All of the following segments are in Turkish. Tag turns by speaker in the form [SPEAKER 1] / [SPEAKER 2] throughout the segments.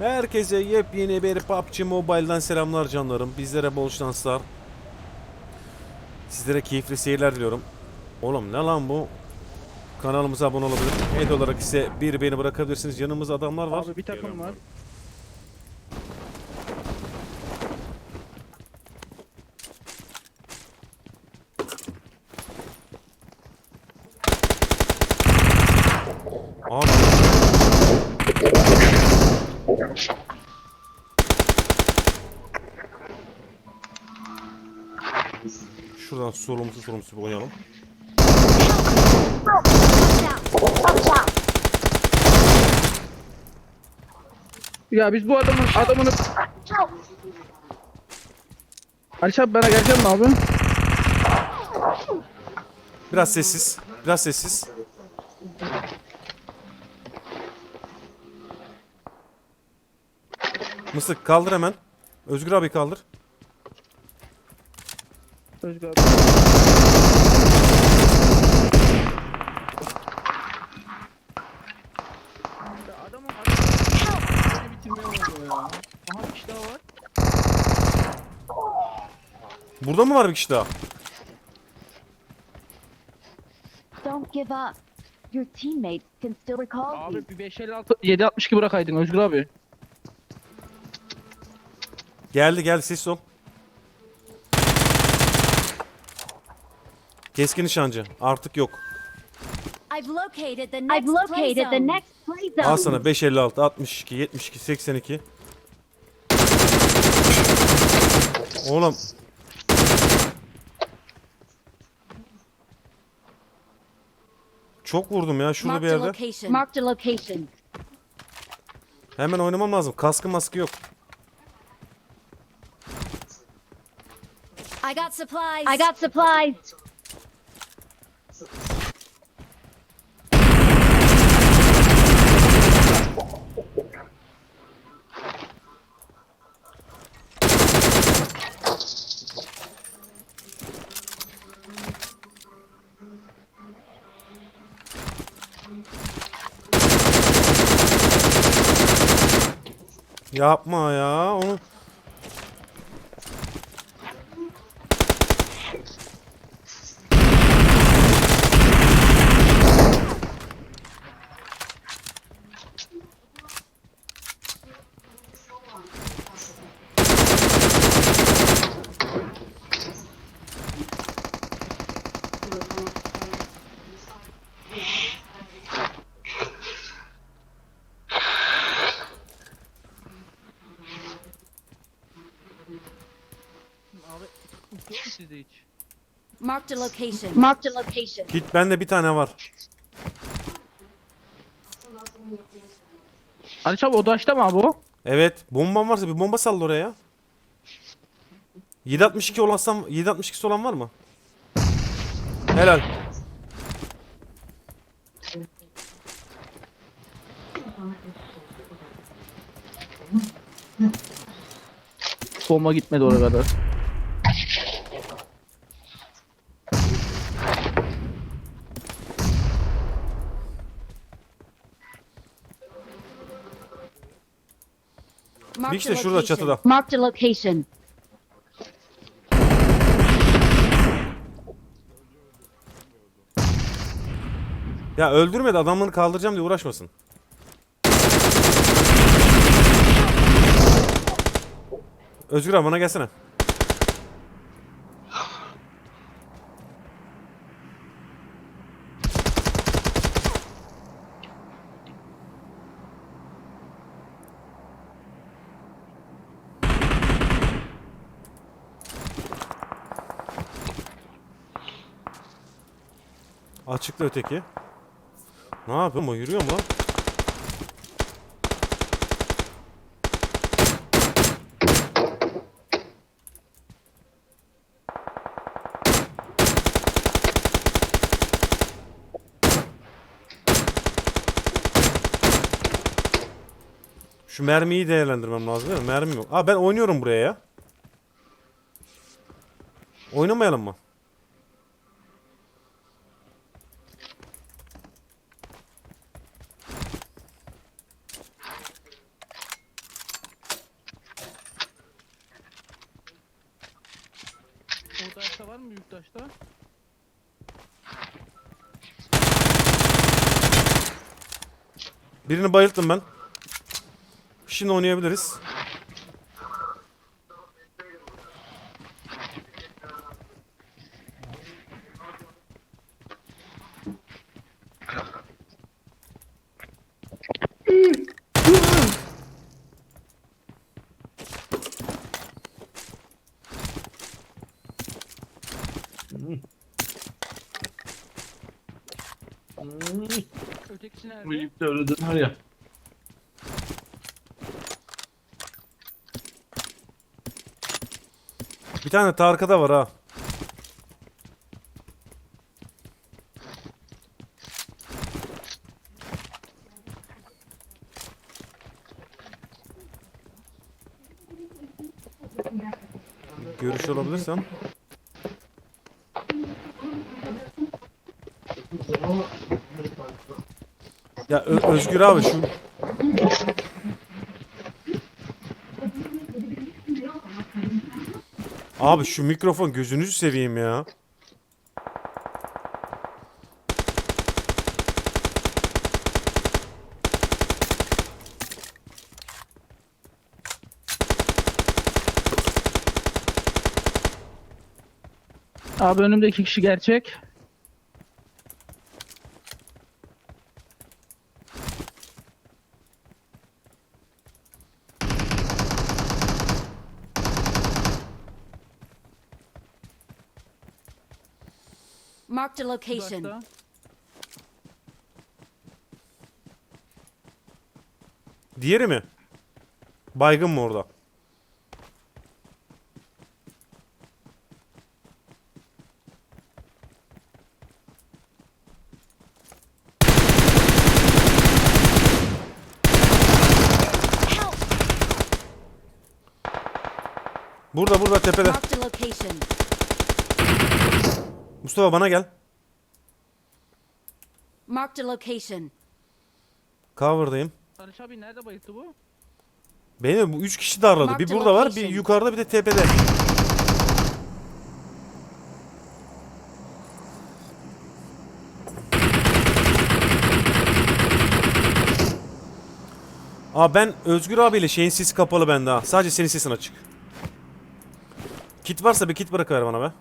[SPEAKER 1] Herkese yepyeni bir PUBG Mobile'dan selamlar canlarım. Bizlere bol şanslar. Sizlere keyifli seyirler diliyorum. Oğlum ne lan bu? Kanalımıza abone olabilir. Hediye olarak ise bir beğeni bırakabilirsiniz. Yanımızda adamlar var.
[SPEAKER 2] Abi bir takım var.
[SPEAKER 1] Abi. Şuradan sorumlusu sorumlusu bir oynayalım.
[SPEAKER 2] Ya biz bu adamın adamını Aliş abi bana geleceğim mi abi?
[SPEAKER 1] Biraz sessiz. Biraz sessiz. Mısık kaldır hemen. Özgür abi kaldır.
[SPEAKER 2] Özgür abi. Adamın adamın bitirmeye oluyor ya. Aha bir kişi daha var.
[SPEAKER 1] Burada mı var bir kişi daha?
[SPEAKER 3] Don't give up. Your teammates can still recall you.
[SPEAKER 2] Abi bir 556 762 bırakaydın Özgür abi.
[SPEAKER 1] Geldi geldi sessiz ol. Keskin nişancı. Artık yok.
[SPEAKER 3] I've located the next I've located the next play zone.
[SPEAKER 1] Al sana 556, 62, 72, 82. Oğlum. Çok vurdum ya şurada bir
[SPEAKER 3] Marked a
[SPEAKER 1] yerde.
[SPEAKER 3] location. Marked a location.
[SPEAKER 1] Hemen oynamam lazım. Kaskı maskı yok.
[SPEAKER 3] I got supplies. I got supplies.
[SPEAKER 1] Yapma ya. Onu
[SPEAKER 2] yok mu sizde hiç?
[SPEAKER 3] Marked a location. Marked a location.
[SPEAKER 1] kit bende bir tane var.
[SPEAKER 2] Aliş abi odaşta mı abi o?
[SPEAKER 1] Evet. Bomban varsa bir bomba salla oraya ya. 762 olan 762 olan var mı? Helal.
[SPEAKER 2] Bomba gitmedi oraya kadar.
[SPEAKER 3] Marked
[SPEAKER 1] işte
[SPEAKER 3] a
[SPEAKER 1] şurada
[SPEAKER 3] location.
[SPEAKER 1] çatıda.
[SPEAKER 3] Marked a location.
[SPEAKER 1] Ya öldürmedi adamları kaldıracağım diye uğraşmasın. Özgür abi bana gelsene. Açıkta öteki. Ne yapıyor mu? Yürüyor mu? Şu mermiyi değerlendirmem lazım değil mi? Mermi yok. Aa ben oynuyorum buraya ya. Oynamayalım mı?
[SPEAKER 2] Taşta.
[SPEAKER 1] Birini bayılttım ben. Şimdi oynayabiliriz.
[SPEAKER 4] Bu
[SPEAKER 2] nerede?
[SPEAKER 4] ip de öyle döner ya.
[SPEAKER 1] Bir tane de arkada var ha. Görüş olabilirsem. Ya Ö- Özgür abi şu Abi şu mikrofon gözünüzü seveyim ya.
[SPEAKER 2] Abi önümde iki kişi gerçek.
[SPEAKER 5] Marked a location.
[SPEAKER 2] Uzakta.
[SPEAKER 1] Diğeri mi? Baygın mı orada? Burada burada tepede.
[SPEAKER 5] Marked a location.
[SPEAKER 1] Mustafa bana gel.
[SPEAKER 5] Marked a location.
[SPEAKER 1] Cover'dayım.
[SPEAKER 2] Barış abi nerede bayılttı bu?
[SPEAKER 1] Beni bu üç kişi darladı. Bir burada var, bir yukarıda bir de tepede. Aa ben Özgür abiyle şeyin sesi kapalı bende ha. Sadece senin sesin açık. Kit varsa bir kit bırakıver bana be.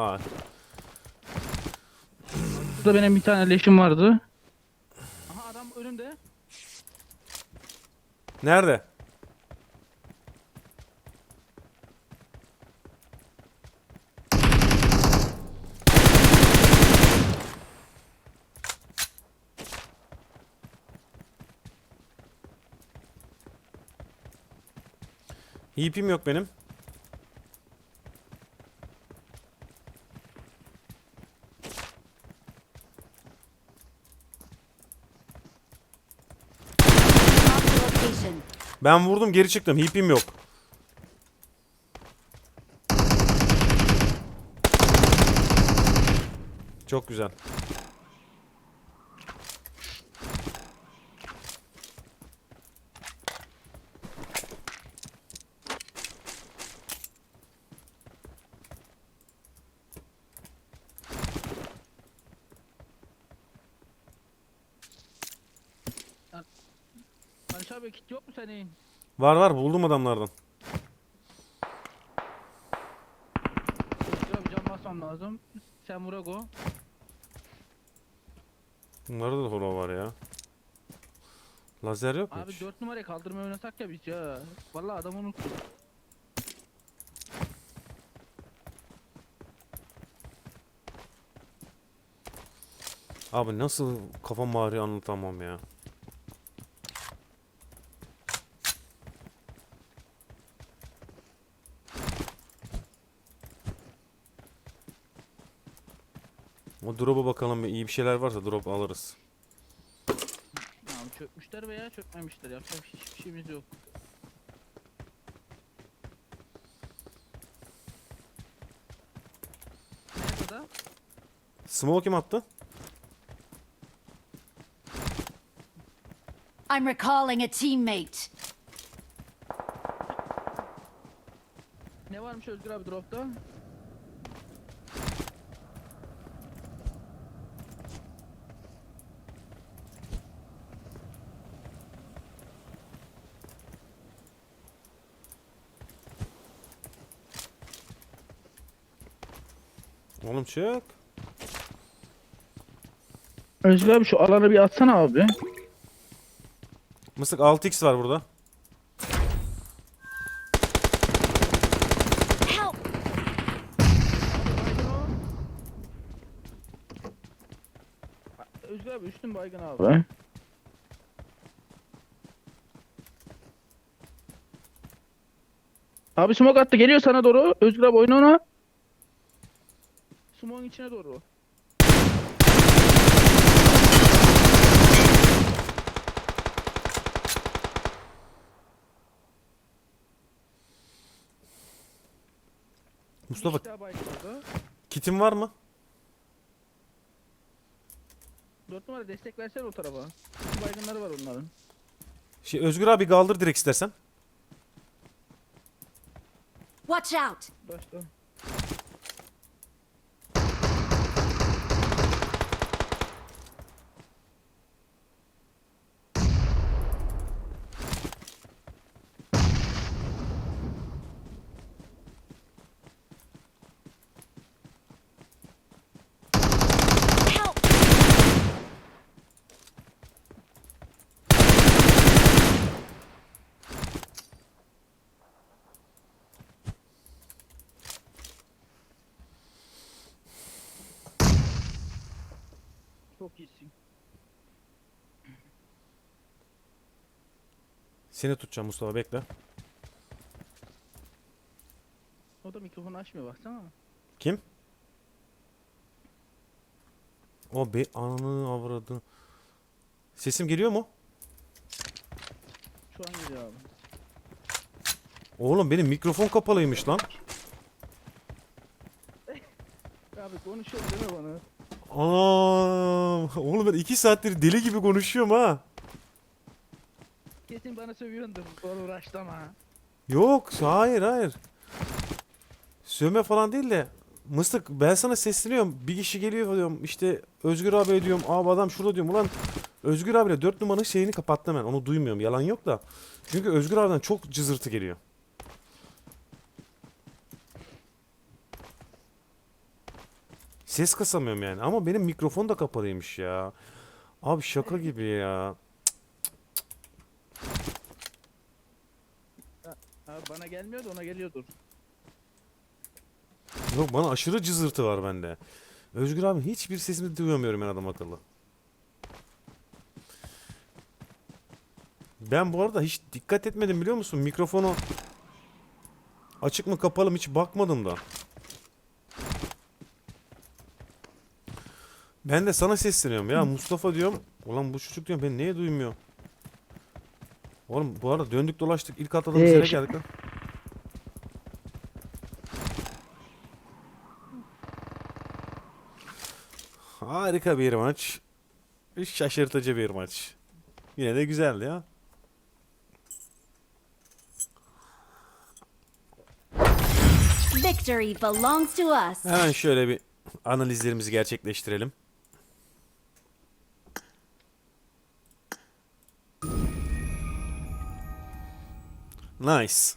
[SPEAKER 1] Aa,
[SPEAKER 2] Burada benim bir tane leşim vardı. Aha adam önümde.
[SPEAKER 1] nerede? Heap'im yok benim.
[SPEAKER 5] Marked a location.
[SPEAKER 1] Ben vurdum geri çıktım. Heap'im yok. Çok güzel.
[SPEAKER 2] Barış abi kit yok mu senin?
[SPEAKER 1] Var var buldum adamlardan.
[SPEAKER 2] Abi can basmam lazım. Sen vura go.
[SPEAKER 1] Bunlarda da holo var ya. Lazer yok mu
[SPEAKER 2] Abi
[SPEAKER 1] hiç?
[SPEAKER 2] 4 numarayı kaldırmaya oynasak ya biz ya. Vallahi adam unuttum.
[SPEAKER 1] Abi nasıl kafam ağrıyor anlatamam ya. O drop'a bakalım bir iyi bir şeyler varsa drop alırız.
[SPEAKER 2] Abi çökmüşler veya çökmemişler. Yapacak hiçbir şeyimiz yok. Nerede?
[SPEAKER 1] Smoke kim attı?
[SPEAKER 5] I'm recalling a teammate.
[SPEAKER 2] Ne varmış Özgür abi dropta?
[SPEAKER 1] Oğlum çık.
[SPEAKER 2] Özgür abi şu alanı bir atsana abi.
[SPEAKER 1] Mısık 6x var burada.
[SPEAKER 2] Özgür abi üstün baygın abi. Abi smoke attı geliyor sana doğru. Özgür abi oyna ona. Smoke'un içine doğru.
[SPEAKER 1] Mustafa
[SPEAKER 2] daha
[SPEAKER 1] kitin var mı?
[SPEAKER 2] Dört numara destek versene o tarafa. İki baygınları var onların.
[SPEAKER 1] Şey Özgür abi kaldır direkt istersen.
[SPEAKER 5] Watch out!
[SPEAKER 2] Başla. Çok iyisin.
[SPEAKER 1] Seni tutacağım Mustafa bekle.
[SPEAKER 2] O da mikrofonu açmıyor baksana.
[SPEAKER 1] Kim? O be ananı avradı. Sesim geliyor mu?
[SPEAKER 2] Şu an geliyor abi.
[SPEAKER 1] Oğlum benim mikrofon kapalıymış lan.
[SPEAKER 2] Abi konuşuyor deme bana.
[SPEAKER 1] Anam. Oğlum ben iki saattir deli gibi konuşuyorum ha.
[SPEAKER 2] Kesin bana sövüyordur. Doğru uğraştama.
[SPEAKER 1] Yok hayır hayır. Sövme falan değil de. Mıstık ben sana sesleniyorum. Bir kişi geliyor diyorum. İşte Özgür abi diyorum. Abi adam şurada diyorum. Ulan Özgür abiyle 4 numaranın şeyini kapattım ben. Onu duymuyorum. Yalan yok da. Çünkü Özgür abiden çok cızırtı geliyor. Ses kasamıyorum yani. Ama benim mikrofon da kapalıymış ya. Abi şaka gibi ya.
[SPEAKER 2] Abi bana gelmiyor da ona geliyordur.
[SPEAKER 1] Yok bana aşırı cızırtı var bende. Özgür abi hiçbir sesini duyamıyorum ben adam akıllı. Ben bu arada hiç dikkat etmedim biliyor musun? Mikrofonu açık mı kapalı mı hiç bakmadım da. Ben de sana sesleniyorum ya Mustafa diyorum. Ulan bu çocuk diyorum ben niye duymuyor? Oğlum bu arada döndük dolaştık ilk atladığımız yere
[SPEAKER 2] Eş.
[SPEAKER 1] geldik lan. Harika bir maç. Şaşırtıcı bir maç. Yine de güzeldi ya.
[SPEAKER 5] Victory belongs to us.
[SPEAKER 1] Hemen şöyle bir analizlerimizi gerçekleştirelim. Nice.